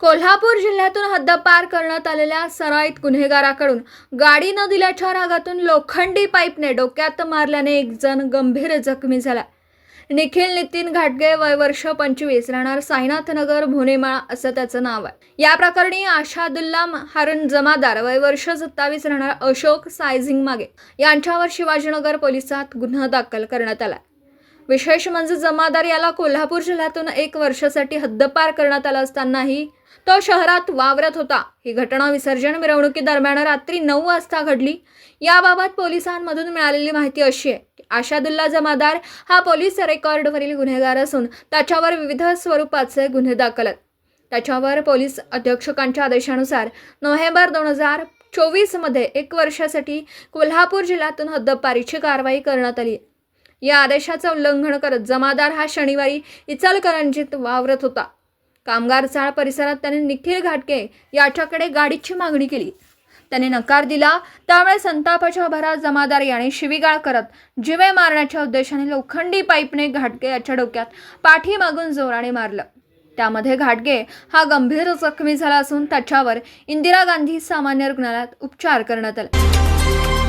कोल्हापूर जिल्ह्यातून हद्दपार करण्यात आलेल्या सराईत गुन्हेगाराकडून गाडी न दिल्याच्या रागातून लोखंडी पाईपने डोक्यात मारल्याने एक जण गंभीर जखमी झाला. निखिल नितीन घाटगे वय वर्ष पंचवीस राहणार साईनाथनगर भुनेमाळा असं त्याचं नाव आहे. या प्रकरणी आशादुल्ला हारून जमादार वय वर्ष सत्तावीस राहणार अशोक सायझिंग मागे. यांच्यावर शिवाजीनगर पोलिसात गुन्हा दाखल करण्यात आला. विशेष म्हणजे जमादार याला कोल्हापूर जिल्ह्यातून एक वर्षासाठी हद्दपार करण्यात आला असतानाही तो शहरात वावरत होता. ही घटना विसर्जन मिरवणुकीदरम्यान रात्री नऊ वाजता घडली. याबाबत पोलिसांमधून मिळालेली माहिती अशी आहे की आशादुल्ला जमादार हा पोलीस रेकॉर्डवरील गुन्हेगार असून त्याच्यावर विविध स्वरूपाचे गुन्हे दाखल आहेत त्याच्यावर पोलीस अधीक्षकांच्या आदेशानुसार नोव्हेंबर दोन हजार चोवीसमध्ये एक वर्षासाठी कोल्हापूर जिल्ह्यातून हद्दपारीची कारवाई करण्यात आली. या आदेशाचं उल्लंघन करत जमादार हा शनिवारी इचलकरंजीत वावरत होता. कामगार चाळ परिसरात त्याने निखिल घाटके याच्याकडे गाडीची मागणी केली. त्याने नकार दिला. त्यामुळे संतापाच्या भरात जमादार याने शिवीगाळ करत जिवे मारण्याच्या उद्देशाने लोखंडी पाईपने घाटगे याच्या डोक्यात पाठीमागून जोराने मारलं. त्यामध्ये घाटगे हा गंभीर जखमी झाला असून त्याच्यावर इंदिरा गांधी सामान्य रुग्णालयात उपचार करण्यात आला.